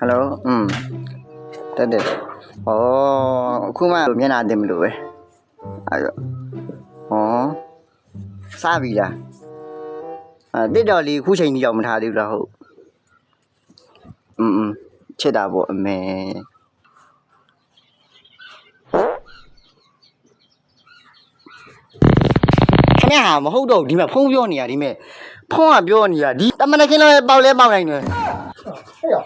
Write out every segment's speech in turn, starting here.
ဟယ်လိုอืมတက်တက်ဩအခုမှမျက်နှာတင်မလို့ပဲအဲ့တော့ဩစပြီလားအဲတစ်တော်လေးခုချိန်ကြီးရောက်မထားသေးဘူးလားဟုတ်อืมอืมချစ်တာပေါ့အမေခင်ဗျာမဟုတ်တော့ဘူးဒီမှာဖုန်းပြောနေရဒီမဲ့ဖုန်းကပြောနေရဒီတမန်ခင်းလည်းပေါက်လဲပေါက်နိုင်တယ် ဟဲ့ရ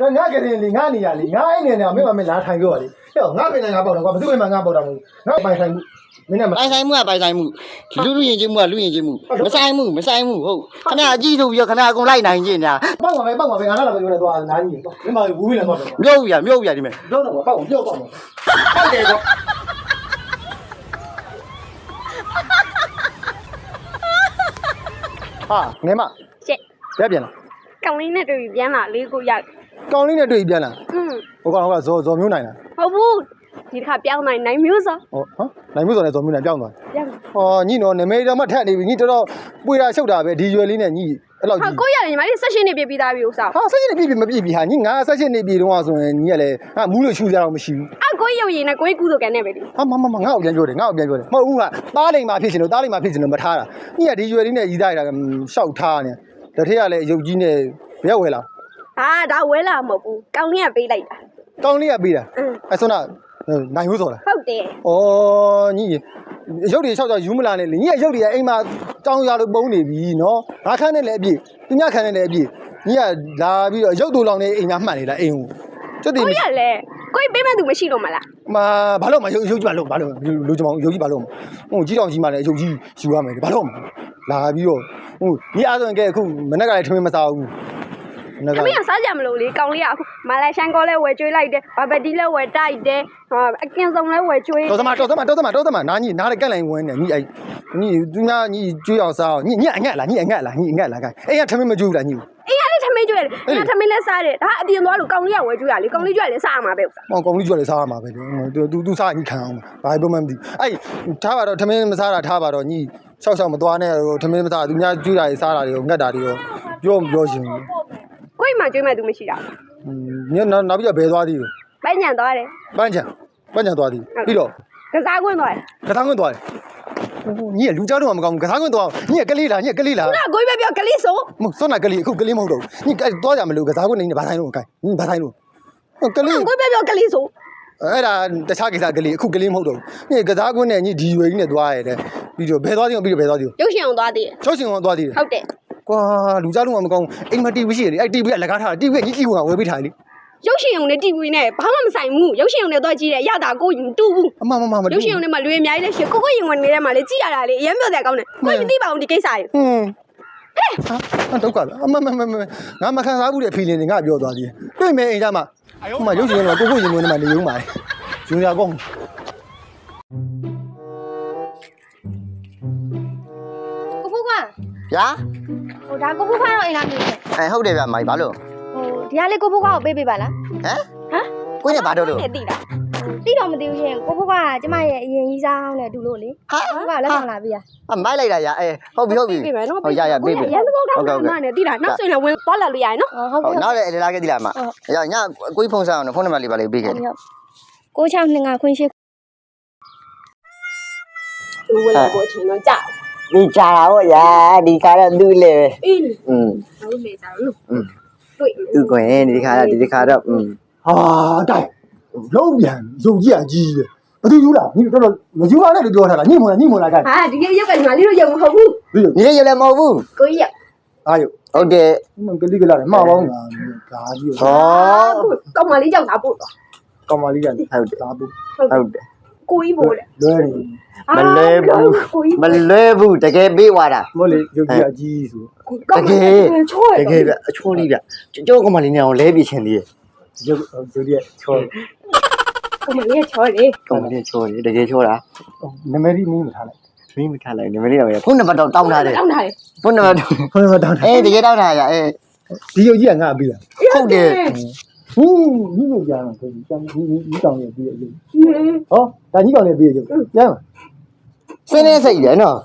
တော့ငါကလေးလေငါနေရလေငါအိမ်နေနေမင်းမမင်းလာထိုင်ပြောရလေဟဲ့ငါပင်ငါပေါက်တော့ကွာဘယ်သူမှငါပေါက်တာမဟုတ်ငါပိုင်ဆိုင်မှုမင်းနဲ့မပိုင်ဆိုင်မှုကပိုင်ဆိုင်မှုလူလူရင်ချင်းမှုကလူရင်ချင်းမှုမဆိုင်မှုမဆိုင်မှုဟုတ်ခဏအကြည့်ဆိုပြီးတော့ခဏအကုန်လိုက်နိုင်ချင်းညာပေါက်ပါပဲပေါက်ပါပဲငါလာတော့ပြောနေတော့နားကြီးမင်းမဝူးပြီးလာတော့မြုပ်ပြမြုပ်ပြဒီမဲ့တော့တော့ပေါက်ပြောပေါက်ပေါက်တယ်ကောဟာငယ်မရှက်ပြပြန်လာကောင်လေးနဲ့တွေ့ပြီးပြန်လာလေးကိုရောက် ကောင်းလေးနဲ့တွေ့ပြန်လာอืมဟိုကောင်ကဇော်ဇော်မျိုးနိုင်လားဟုတ်ဘူးဒီတစ်ခါပြောင်းနိုင်နိုင်မျိုးစောဟောဟမ်နိုင်မျိုးစော်နဲ့ဇော်မျိုးနိုင်ပြောင်းသွားပြောင်းဟောညီနော်နမေတော်မှထက်နေပြီညီတော်တော်ပွေတာရှုပ်တာပဲဒီရွယ်လေးနဲ့ညီအဲ့လောက်ဟာကြီးကိုရရင်ညီမလေးဆက်ရှင်နေပြပြီးသားပြီဥစ္စာဟာဆက်ရှင်နေပြီမပြည့်ပြီဟာညီငါဆက်ရှင်နေပြီတော့ဆိုရင်ညီကလည်းဟာမူးလို့ရှူကြတော့မရှိဘူးအကိုရုပ်ရည်နဲ့ကိုကြီးကုသိုလ်ကန်နေပဲလေဟာမမမငါ့ကိုပြန်ပြောတယ်ငါ့ကိုပြန်ပြောတယ်မဟုတ်ဘူးဟာတားလိမ်မှာဖြစ်ရှင်လို့တားလိမ်မှာဖြစ်ရှင်လို့မထားတာညီကဒီရွယ်လေးနဲ့ရီးသားရတာရှောက်ထားနေတထက်ကလည်းရုပ်ကြီးနဲ့ဘယ်ဝဲလာ ဟာဒါဝဲလာမဟုတ်ဘူးကောင်လေးကပေးလိုက်တာကောင်းလေးကပေးတာอืมအဲ့ဆိုတော့နိုင်မျိုးစော်လားဟုတ်တယ်ဩညီရုပ်တွေရှောက်တော့ယူမလာနဲ့လေညီကရုပ်တွေကအိမ်မှာတောင်းရလို့ပုံနေပြီနော်ငါခန်းနဲ့လည်းအပြည့်သူညခန်းနဲ့လည်းအပြည့်ညီကလာပြီးတော့ရုပ်တူလောင်နေအိမ်မှာမှတ်နေလားအိမ်ကိုကျွတ်တည်ကိုရလဲကိုကြီးပေးမဲ့သူမရှိလို့မလားမဘာလို့မရုပ်ရုပ်ကြီးဘာလို့ဘာလို့လူကြမအောင်ရုပ်ကြီးဘာလို့ဟိုကြီးတောင်ကြီးမှလည်းရုပ်ကြီးယူရမယ်ဘာလို့လာပြီးတော့ဟိုညီအားဆိုရင်ကဲအခုမနေ့ကလည်းထမင်းမစားဘူးမနေ့က အမေကစားကြမလို့လေကောင်လေးကအခုမလာရှန်ကောလဲဝယ်ကျွေးလိုက်တယ်ဘာဘက်တီလဲဝယ်တိုက်တယ်ဟာအကင်စုံလဲဝယ်ကျွေးတော်သမားတော်သမားတော်သမားတော်သမားနားညီနားလည်းကက်လိုက်ဝင်းနေညီအဲ့ညီသူများညီကျွေးအောင်စားအောင်ညီညီအငက်လားညီအငက်လားညီအငက်လားကဲအဲ့ကထမင်းမကျွေးဘူးလားညီအေးရလေထမင်းကျွေးတယ်အေးထမင်းလဲစားတယ်ဒါအပြင်သွားလို့ကောင်လေးကဝယ်ကျွေးရလေကောင်လေးကျွေးရလေစားရမှာပဲဥစ္စာ။မောင်ကောင်လေးကြွလည်းစားရမှာပဲလေ။သူသူသူစားညီခံအောင်။ဘာလို့မှမသိဘူး။အဲ့ထားပါတော့ထမင်းမစားတာထားပါတော့ညီရှောက်ရှောက်မသွားနဲ့ဟိုထမင်းမစားသူများကျွေးတာတွေစားတာတွေကိုငတ်တာတွေကိုပြောမပြောရှင်ဘူးကိုကြီး မှကျွေးမဲ့သူမရှိတာ။ဟွန်းညနောက်နောက်ပြီးတော့ဘယ်သွားသေးလဲပဲညံသွားတယ်။ပန်းချံပန်းချံသွားသေး။ပြီးတော့ကစားကွင်းသွားတယ်ကစားခွင့်သွားတယ်။ဟိုညီကလူကြောက်တော့မကောင်းဘူးကစားခွင့်သွားညီကကလေးလားညီကကလေးလားခုနကကိုကြီးပဲပြောကလေးဆိုမဟုတ်စွမ်းနာကလေးအခုကလေးမဟုတ်တော့ဘူးညီကသွားကြမလို့ကစားခွင့်နေနေဘာဆိုင်လို့ကဲညီဘာဆိုင်လို့ကလေးကိုကြီးပဲပြောကလေးဆိုအဲ့ဒါတခြားကိစ္စကလေးအခုကလေးမဟုတ်တော့ဘူးညီကစားခွင့်နဲ့ညီဒီရွယ်ကြီးနဲ့သွားရတဲ့ပြီးတော့ဘယ်သွားသေးအောင်ပြီးတော့ဘယ်သွားသေးအောင်ရုပ်ရှင်အောင်သွားသေးတယ်ချောက်ရှင်ကောင်သွားသေးတယ်ဟုတ်တယ် ကွာလူကြားလုံးကမကောင်းဘူးအိမ်မှာ TV ရှိတယ်လေအဲ့ TV ကလက်ကားထားတာ TV ကကြီးကြီးကဝယ်ပေးထားတယ်လေရုပ်ရှင်အောင်နဲ့ TV နဲ့ဘာမှမဆိုင်ဘူးရုပ်ရှင်အောင်နဲ့သွားကြည့်တယ်ရတာကိုကြီးမတူဘူးအမမမမရုပ်ရှင်အောင်နဲ့မှလူတွေအများကြီးလဲရှင်ကိုကိုရင်ဝင်နေတဲ့မှာလေကြည့်ရတာလေအရင်ပြောတယ်ကောင်းတယ်ကိုကြီးမသိပါဘူးဒီကိစ္စကြီးဟွန်းဟာဒုက္ခပဲအမမမမငါမခံစားဘူးတဲ့ feeling တွေငါပြောသွားသေးတယ်တွေ့မယ်အိမ်ကြမှာဟိုမှာရုပ်ရှင်ကတော့ကိုကိုရင်ဝင်နေမှာနေရုံပါလေဂျူနီယာကောင်းကိုဖူးကဗျာ ဟိုဒါကိုဖူးကတော့အိမ်လာနေတယ်အဲဟုတ်တယ်ဗျမိုင်ဘာလို့ဟိုဒီကလေးကိုဖူးကကိုပေးပေးပါလားဟမ်ကိုနဲ့ဘာတော့လို့နဲ့တိတာတိတော့မသိဘူးရှင်ကိုဖူးကကျမရဲ့အရင်ကြီးစားအောင်နဲ့တူလို့လေဟာကိုဖူးကလက်ဆောင်လာပေးရအမိုက်လိုက်တာရအဲဟုတ်ပြီဟုတ်ပြီပြေးမယ်နော်ဟုတ်ရရပေးပြီရန်သဘောကောင်းတာမှနဲ့တိတာနောက်ဆိုရင်လည်းဝင်သွားလာလို့ရရင်နော်ဟုတ်ဟုတ်ကဲ့နောက်လည်းအလေလာခဲ့တိလာမရညကိုကြီးဖုန်းဆောင်အောင်ဖုန်းနံပါတ်လေးပါလေးပေးခဲ့တယ်ကိုချောင်းနှငါခွင့်ရှိဝင်ဝင်ကိုအချိန်တော့ကြာ ဒီကြတာဟောရဒီခါတော့သူ့လေ အေး อืม ဘာလို့မေးကြလို့ อืม တွေ့ သူကွယ်ဒီခါတော့ဒီခါတော့อืม ဟာတိုက်လုံးပြန်ယုံကြည်အကြီးပဲဘယ်သူယူလားညီတော်တော်မယူပါနဲ့လို့ပြောထားတာညိမလားညိမလားကဲ ဟာဒီနေ့ရုပ်ကညီမလေးတို့ရုပ်မဟုတ်ဘူး ဒီလို ညီလေးရလည်းမဟုတ်ဘူး ကိုကြီးရုပ် အာယု ဟုတ်တယ် ကလေးကလာတယ်မှာပေါင်းတာဒါကြီး ဟော ကောင်းမလေးကြောက်တာပို့တော့ ကောင်မလေးကလည်း ဟုတ်တယ် ဒါဘူး ဟုတ်တယ် ကိုကြီးပို့တယ်လွဲနေမလဲဘူးကိုကြီးမလဲဘူးတကယ်ပေးသွားတာမဟုတ်လေယုံကြည်အကြီးဆိုကောင်းမလေးချောရတကယ်ဗျအချိုးလေးဗျကျောင်းကမလေးနဲ့အောင်လဲပြချင်းလေးယုံယုံကြည်ချောကောင်းမလေးချောတယ်ကောင်မလေးချိုးလေးတကယ်ချိုးတာနမရီမင်းမထားလိုက်မင်းမထားလိုက်နမလေးတော့ရဖုန်းနံပါတ်တော့တောင်းထားတယ်တောင်းထားတယ်ဖုန်းနံပါတ်ခဏမတောင်းတာအေးတကယ်တောင်းထားရအေးဒီယုံကြည်ကငါပြီးတာဟုတ်တယ် ဟင်းညီညပြန်မှာဆိုပြီးကျန်ညီညီကောင်ရဲ့ပြီးရဲ့ဟောဒါညီကောင်ရဲ့ပြီးရဲ့ကျန်မှာစင်းနေစိတ်တယ်နော်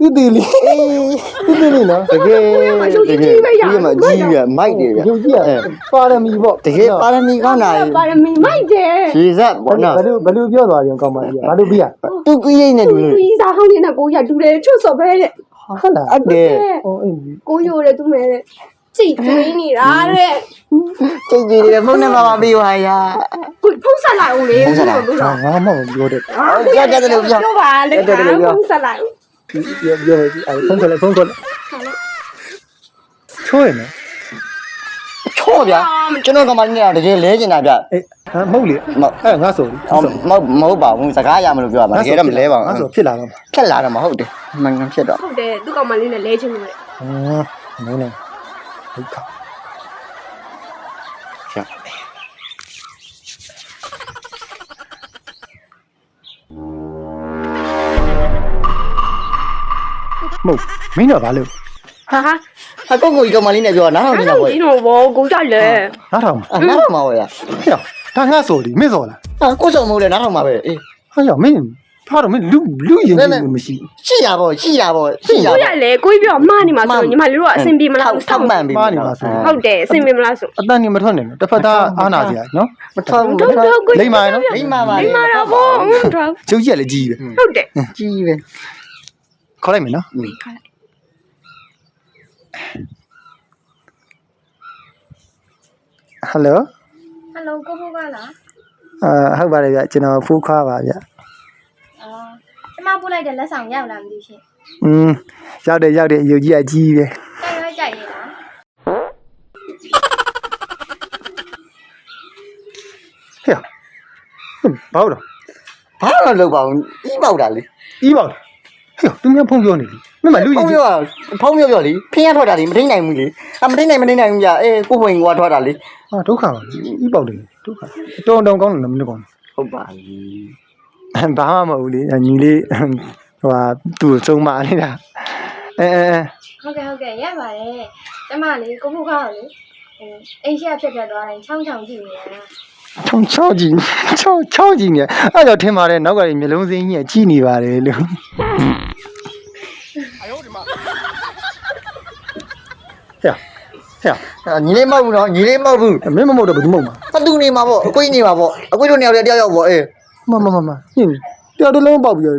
တူတူလေးအေပြင်းနေနော်တကယ်တကယ်ဒီမှာကြီးရမိုက်တယ်ဗျယုံကြည်ရပါရမီပေါ့တကယ်ပါရမီကောင်းတာပါရမီမိုက်တယ်ရေစက်ပေါ့နော်ဘယ်လိုဘယ်လိုပြောသွားကြကောင်းပါကြီးဘာလို့ပြရသူကရိတ်နေတူလို့သူကြီးစားဟောင်းနေတာကိုရတူတယ်ချွတ်စော်ပဲတဲ့ဟုတ်လားအတယ်ဟိုအေးကိုရိုတဲ့သူမဲတဲ့ ကြိတ်ကျွေးနေတာတဲ့ကြိတ်ကြည်တယ်ဖုန်းနဲ့မမပြီးပါရာကိုဖုံးဆက်လိုက်ဦးလေဖုံးဆက်လိုက်လို့ငါငါမဟုတ်ပြောတယ်ရကြတယ်လို့ပြောပြောပါလေဖုံးဆက်လိုက်ပြောပြောအဲဖုန်းဆက်လိုက်ဖုန်းဆက်လိုက်ချိုးရနော်ချောဗျာကျွန်တော်ကမှနေတာတကယ်လဲကျင်တာဗျအေးဟာမဟုတ်လေမဟုတ်အဲငါဆိုလေအော်မဟုတ်မဟုတ်ပါဘူးစကားရမလို့ပြောရမှာတကယ်တော့မလဲပါငါဘူးဆိုဖြစ်လာတော့ဖြက်လာတော့မဟုတ်တယ်မှန်ကန်ဖြစ်တော့ဟုတ်တယ်သူ့ကောင်မလေးနဲ့လဲချင်းလို့လေဟမ်မင်းလည်း ဒုက္ခဖြက်မဟုတ်မင်းတော့ဘာလို့ဟာဟာဟာကိုကိုကြီးကမှလေးနဲ့ပြောနားထောင်နေတာအဲ့ပေါ့ဒီတော့ဘောကိုကြလေနားထောင်အာနားထောင်ပါဝယ်ရဟဲ့ဒါငါဆိုလေမင်းစော်လားအာကိုစုံမဟုတ်လေနားထောင်ပါပဲအေးဟာရမင်း ဖားတော့မင်းလူလူရင်ကြီးမရှိရှိရပေါ့ရှိရပေါ့ရှိရကိုရပေါ့လေကိုကြီးပြောမှားနေမှာဆိုညီမလေးတို့ကအဆင်ပြေမလားထောက်ပံ့ပြီးဟုတ်တယ်အဆင်ပြေမလားဆိုအတန်နေမထွက်နဲ့တစ်ဖက်သားအာနာစရာနော်မထောက်မတော့ထောက်တော့ကိုလိမ့်ပါနော်လိမ့်ပါပါလိမ္မာတော့ဘောတော့ကျုပ်ကြီးကလည်းကြီးပဲဟုတ်တယ်ကြီးပဲခေါ်လိုက်မယ်နော်ဟယ်လိုဟယ်လိုကိုဖိုးကလားအာဟုတ်ပါတယ်ဗျကျွန်တော်ဖိုးခွားပါဗျအော်ကျ မပို့လိုက်တဲ့လက်ဆောင်ရောက်လာမသိရှင်อืมရောက်တယ်ရောက်တယ်အယူကြီးအကြီးပဲကြိုက်ရောကြိုက်ရလားဟဲ့ဘာလို့ဘာလို့လောက်ပါဘူးဤပေါက်တာလေဤပါဟဲ့သူများဖုန်းပြောနေပြီမမလူဖုကြီးန်းပြောဖုန်းပြောပြောလေဖင်းရထွက်တာလေမထိနိုင်ဘူးလေအမထိနိုင်မထိနိုင်ဘူးကြာအေးကိုဝင်ကွာထွက်တာလေဟာဒုက္ခပါဤပေါက်တယ်ဒုက္ခတောင်းတောင်းကောင်းတယ်မင်းကောင်းဟုတ်ပါပြီ ဘာမှမဟုတ်လေညီလေးဟိုဟာသူ့စုံမနေတာအဲအဲဟုတ်ကဲ့ဟုတ်ကဲ့ရပါတယ်ကျမလေးကိုဖိုးကလေအိမ်ရှက်ဖြစ်ဖြစ်သွားတယ်ချောင်းချောင်းကြည့်နေတာချောင်းချောင်းကြီးချောင်းချောင်းကြီးနေအဲ့တော့ထင်ပါတယ်နောက်ကလည်းမျိုးလုံးစင်းကြီးကကြီးနေပါတယ်လို့ဟဲ့ဟဲ့ညီလေးမဟုတ်ဘူးနော်ညီလေးမဟုတ်ဘူးမင်းမမဟုတ်တော့ဘယ်သူမဟုတ်မှာဖတူနေမှာပေါ့အကွေးနေမှာပေါ့အကွေးတို့နေရာတယောက်ယောက်ပေါ့အေး မမမမညင်တော်တော်လုံးပေါက်ပြီးတော့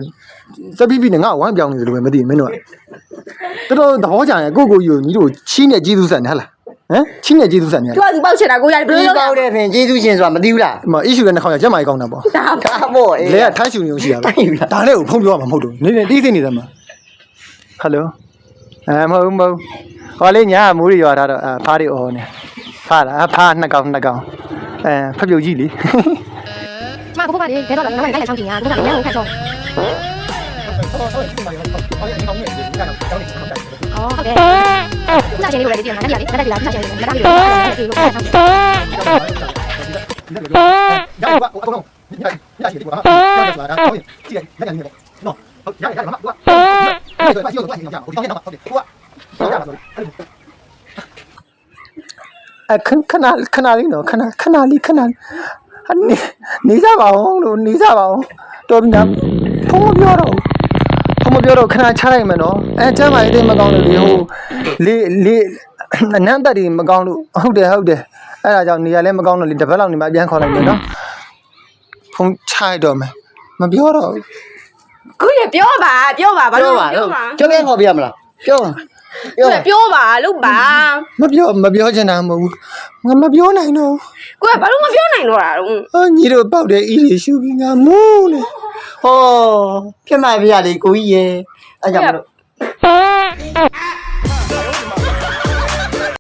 စပီးပြီးနဲ့ငါဝမ်းပြောင်းနေတယ်လို့ပဲမသိဘူးမင်းတို့ကတော်တော်သဘောကြတယ်ကိုကိုကြီးကိုညီတို့ချီးနဲ့ကျေးဇူးဆန်နေဟလားဟမ်ချီးနဲ့ကျေးဇူးဆန်နေသူကသူပေါက်ချင်တာကိုရဘယ်ဒီလိုလုပ်ပေါက်တဲ့ဖင်ကျေးဇူးရှင်ဆိုတာမသိဘူးလားဒီမှာ issue နဲ့နှာခေါင်းရကျက်မိုင်ကောင်းတာပေါ့တာဒါပေါ့အေးလဲကထိုင်းရှူနေလို့ရှိရပါတိုင်းယူလားဒါနဲ့ကိုဖုန်းပြောရမှာမဟုတ်တော့နေနေတီးသိနေတယ်မှာဟယ်လိုအဲမဟုတ်မဟုတ်ဟောလေးညာမိုးရီရွာထားတော့အဖားရီအော်နေဖားလားအဖားနှစ်ကောင်နှစ်ကောင်အဲဖက်ပြုတ်ကြီးလီ ကျမကိုဖိုးကလေဘယ်တော့လဲငါမလိုက်ချောင်းကြည့်ညာကိုကလည်းခက်ချောင်းအော်ဟုတ်ကဲ့ညချင်လေးကိုလည်းဒီမှာညနေလေးတက်တက်လာညချင်လေးလက်ကားလေးကိုဒီလိုခက်ချောင်းရပါအကောင်ညည ရှိတယ်ကွာညဆိုတာဟုတ်ရင်ကြည့်ရညညနေနော်ဟုတ်ရရရမှာကွာဒီတော့ပါရှိတော့ပါရှိတော့ကြာဒီတော့နော်ဟုတ်တယ်ကွာရပါဆိုအခဏခဏခဏလေးနော်ခဏခဏလေးခဏနေနေကြပါအောင်လို့နေကြပါအောင်တော်ပြီနော်ဖုန်းမပြောတော့ဖုန်းမပြောတော့ခဏချလိုက်မယ်နော်အဲကျမ်းမာရေးသိမကောင်းလို့လေဟိုလေးလေးနန်းတက်တွေမကောင်းလို့ဟုတ်တယ်ဟုတ်တယ်အဲ့ဒါကြောင့်နေရာလည်းမကောင်းတော့လေတစ်ပတ်လောက်နေမှပြန်ခေါ်လိုက်မယ်နော်ဖုန်းချလိုက်တော့မယ်မပြောတော့ဘူးကိုရပြောပါပြောပါဘာပြောလို့ပါပြောပါ ကျောင်းပြန်ခေါ်ပြရမလားပြောပါ ကိုရပြောပါလို့ပါမပြောမပြောချင်တာမဟုတ်ဘူးငါမပြောနိုင်တော့ဘူးကိုရဘာလို့မပြောနိုင်တော့တာတော့အာညီတို့ပေါက်တဲ့အီးတွေရှူပြီးငါမူးနေဟောဖြစ်မှပြရလေကိုကြီးရေအဲကြောင့်မလို့